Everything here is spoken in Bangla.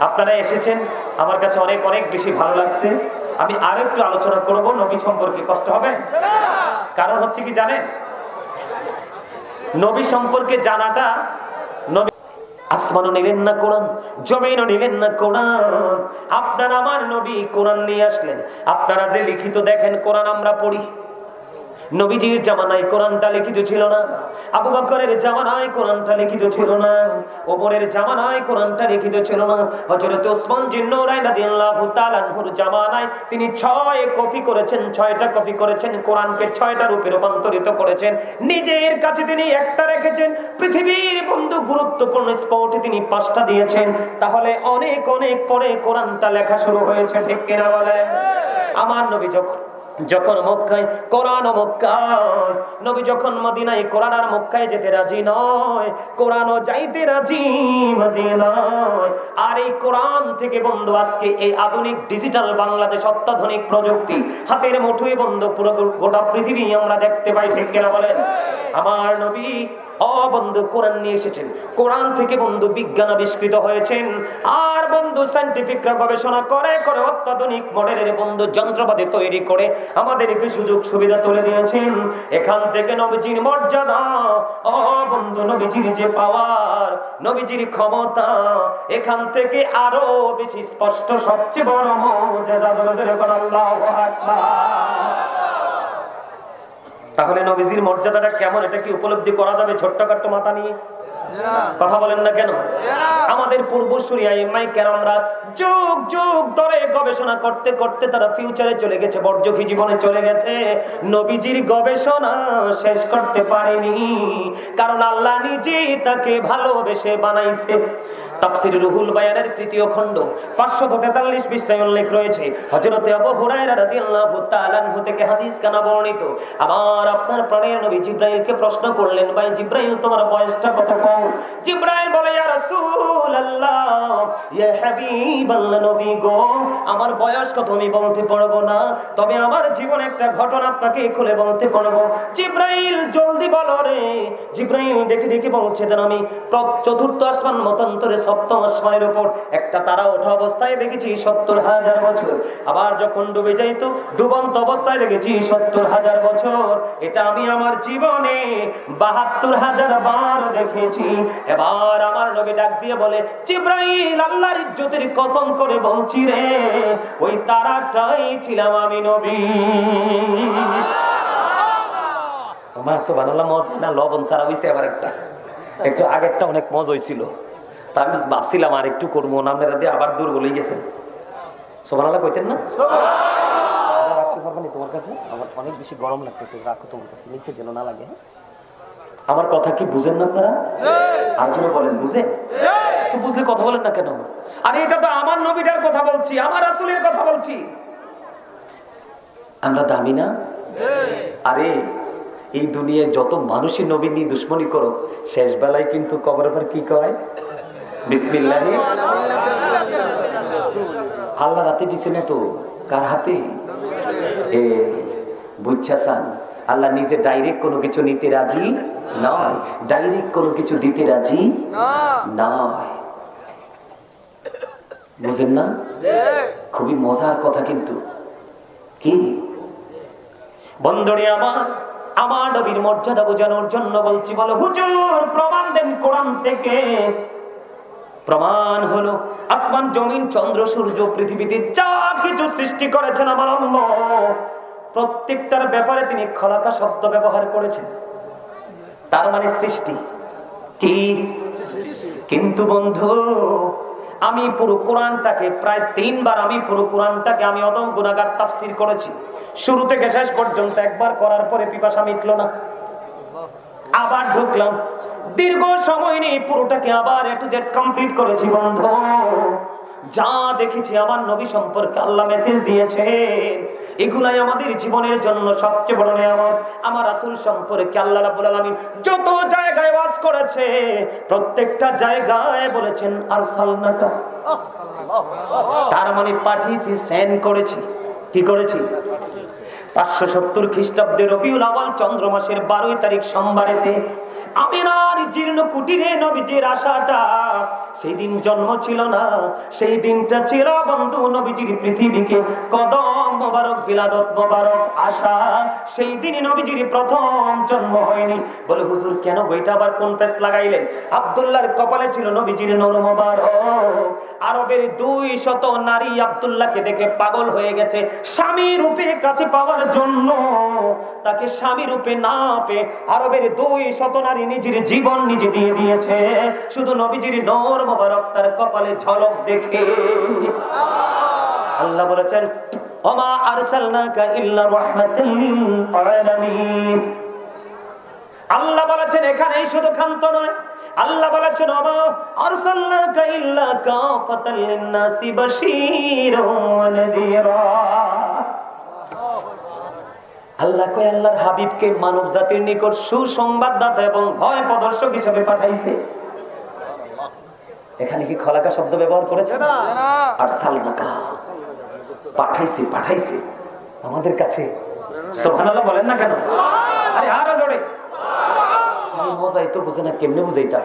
আপনারা এসেছেন, আমার কাছে অনেক অনেক বেশি ভালো লাগছে। আমি আর একটু আলোচনা করব, নবী সম্পর্কে কষ্ট হবে? কারণ হচ্ছে কি জানেন? নবী সম্পর্কে জানাটা আসমানও নিলেন না কোরআন, জমিনও নিলেন না কোরআন। আপনার আমার নবী কোরআন নিয়ে আসলেন। আপনারা যে লিখিত দেখেন, কোরআন আমরা পড়ি। নবীজির জামানায় কোরআনটা লিখিত ছিল না। আবু বকরের জামানায় কোরআনটা লিখিত ছিল না। ওমরের জামানায় কোরআনটা লিখিত ছিল না। হযরত ওসমান জিন নূরাইন রাদিয়াল্লাহু তাআলা আনহুর জামানায় তিনি ছয় কপি করেছেন, ছয়টা কপি করেছেন, কোরআনকে ছয়টা রূপে রূপান্তরিত করেছেন। নিজের কাছে তিনি একটা রেখেছেন। পৃথিবীর বন্ধু গুরুত্বপূর্ণ স্পটে তিনি পাঁচটা দিয়েছেন। তাহলে অনেক অনেক পরে কোরআনটা লেখা শুরু হয়েছে, ঠিক কিনা বলেন? আমার নবী যখন যখন মক্কায়, কোরআন ও মক্কায়, নবী যখন মদিনায়, কোরআন আর মক্কায় যেতে রাজি নয়, কোরআন ও যাইতে রাজি মদিনায়। আর এই কোরআন থেকে বন্ধু, আজকে এই আধুনিক ডিজিটাল বাংলাদেশ অত্যাধুনিক প্রযুক্তি হাতের মুঠোয় বন্ধু, পুরো গোটা পৃথিবী আমরা দেখতে পাই, ঠিক কিনা বলেন? আমার নবী বন্ধু কোরআন নিয়ে এসেছেন। কোরআন থেকে বন্ধু বিজ্ঞান আবিষ্কৃত হয়েছেন। আর বন্ধু সাইন্টিফিকরা গবেষণা করে করে অত্যাধুনিক মডেলের বন্ধু যন্ত্রপাতি তৈরি করে আমাদেরকে সুযোগ সুবিধা তুলে দিয়েছেন। এখান থেকে নবীজির মর্যাদা। ও বন্ধু নবীজির যে পাওয়ার, নবীজির ক্ষমতা, এখান থেকে আরও বেশি স্পষ্ট, সবচেয়ে বড় জোরে আল্লাহু আকবার। তাহলে নবীজির মর্যাদাটা কেমন? এটা কি উপলব্ধি করা যাবে ছোট্টখাট্ট মাথা নিয়ে? কথা বলেন না কেন? আমাদের পূর্বসূরি আইমাই কেরামরা যুগ যুগ ধরে গবেষণা করতে করতে তারা ফিউচারে চলে গেছে জীবনে চলে গেছে। নবীজির গবেষণা শেষ করতে পারেনি। কারণ আল্লাহ তাকে ভালোবেসে বানাইছে। রুহুল বায়ানের তৃতীয় খণ্ড 543 পৃষ্ঠায় উল্লেখ রয়েছে। হযরতে আবু হুরায়রা রাদিয়াল্লাহু তাআলা আনহু থেকে হাদিস কানা বর্ণিত। আমার আপনার প্রাণের নবী জিব্রাইলকে প্রশ্ন করলেন, ভাই জিব্রাইল, তোমার বয়সটা কত কম? জিব্রাইল বলে, ইয়া রাসূলুল্লাহ, ইয়া হাবিবাল্লাহ নবী গো, আমার বয়স কত আমি বলতে পারব না, তবে আমার জীবনে একটা ঘটনা আপনাকে খুলে বলতে পারব। জিব্রাইল, জলদি বলো রে। জিব্রাইল দেখে দেখে বলছে যেন আমি চতুর্থ আসমান মতান্তরে সপ্তম আসমানের উপর একটা তারা ওঠা অবস্থায় দেখেছি, সত্তর হাজার বছর। আবার যখন ডুবে যাইতো ডুবন্ত অবস্থায় দেখেছি, সত্তর হাজার বছর। এটা আমি আমার জীবনে বাহাত্তর হাজার বার দেখেছি। এবার আমার নবী ডাক দিয়ে বলে জিব্রাইল আল্লাহর ইজ্জতের কসম করে বলছি রে ওই তারাটাই ছিলাম আমি নবী। সুবহানাল্লাহ মজা না লবণ ছাড়া হইছে আবার একটা। একটু আগেরটা অনেক মজা হয়েছিল তা আমি ভাবছিলাম আর একটু করব না আপনারা দিয়ে আবার দূর বলেই গেছেন। কইতেন না? রাখতে পারবেন তোমার কাছে? আমার অনেক বেশি গরম লাগতেছে রাখো তোমার কাছে নিচে যেন না লাগে হ্যাঁ? আমার কথা কি বুঝেন না আপনারা? আর জন্য বলেন বুঝে? বুঝলে কথা বলেন না কেন? আরে এটা তো আমার নবীটার কথা বলছি আমার আসলের কথা বলছি। আমরা দামি না? আরে এই দুনিয়ায় যত মানুষই নবী নিয়ে দুশ্মনী করো শেষ বেলায় কিন্তু কবরের পর কি কয়? বিসমিল্লাহ। আল্লাহ রাতে দিছে না তো? কার হাতে? এ বুঝছাসান আল্লাহ নিজে ডাইরেক্ট কোনো কিছু নিতে রাজি নয়। ডাইরেক্ট কোনো কিছু দিতে রাজি নয়। বুঝেন না? খুবই মজার কথা কিন্তু। কি? বন্ধুরে আমার আমার নবীর মর্যাদা বোঝানোর জন্য বলছি বলো হুজুর প্রমাণ দেন কোরআন থেকে। প্রমাণ হলো আসমান জমিন চন্দ্র সূর্য পৃথিবীতে যা কিছু সৃষ্টি করেছেন আমার অন্য প্রত্যেকটার ব্যাপারে তিনি খলাকা শব্দ ব্যবহার করেছেন। তার মানে সৃষ্টি। কি? কিন্তু বন্ধু, আমি পুরো কোরআনটাকে প্রায় তিনবার আমি পুরো কোরআনটাকে আমি অদম গুণাগার তাফসির করেছি। শুরু থেকে শেষ পর্যন্ত একবার করার পরে পিপাসা মিটলো না। আবার ঢুকলাম। দীর্ঘ সময় নেই পুরোটাকে আবার একটু জেড কমপ্লিট করেছি বন্ধু। যা দেখেছি আমার নবী সম্পর্কে আল্লাহ মেসেজ দিয়েছে এগুলাই আমাদের জীবনের জন্য সবচেয়ে বড় নিয়ামত। আমার রাসূল সম্পর্কে আল্লাহ রাব্বুল আলামিন যত জায়গায় ওয়াজ করেছে প্রত্যেকটা জায়গায় বলেছেন আর আরসালনাকা তার মানে পাঠিয়েছি সেন্ড করেছি। কি করেছি? পাঁচশো সত্তর খ্রিস্টাব্দে রবিউল আওয়াল চন্দ্র মাসের বারোই তারিখ সোমবারেতে আমিনার জীর্ণ কুটিরে নবীজির আশাটা সেই দিন জন্ম ছিল না, সেই দিনটা ছিল বন্ধু নবীজির পৃথিবীকে। কদম মোবারক, বিলাদত মোবারক, আশা, সেই দিন নবীজির প্রথম জন্ম হয়নি। বলে, হুজুর, কেন বইটা আবার কোন পেস লাগাইলেন? আব্দুল্লাহর কপালে ছিল নবীজির নর মোবারক। আরবের দুই শত নারী আব্দুল্লাহকে দেখে পাগল হয়ে গেছে। স্বামী রূপে কাছে পাওয়ার জন্য তাকে স্বামী রূপে না পেয়ে আরবের দুই শত নারী নিজের জীবন নিজে দিয়ে দিয়েছে। শুধু নবীজির নর মোবারক তার কপালে ঝলক দেখে। আল্লাহ বলেছেন, ওমা আরসালনাকা ইল্লা রাহমাতাল লিল আলামিন। আল্লাহ এখানেই শুধু ক্ষান্ত নয়। আল্লাহ বলেছেন ওমা আরসালনাকা ইল্লা কাফাতাল লিন-নাসি বাশীরাও ওয়া নাযীরা আল্লাহ কয় আল্লাহর হাবিবকে মানব জাতির নিকট সুসংবাদদাতা এবং ভয় প্রদর্শক হিসেবে পাঠাইছে। এখানে কি খলাকা শব্দ ব্যবহার করেছে? না। আর সালনাকা পাঠাইছে পাঠাইছে। আমাদের কাছে। সোহানাল্লাহ বলেন না কেন? আরে আরও জোরে। মজাই তো বুঝে না কেমনে বুঝাইতাম?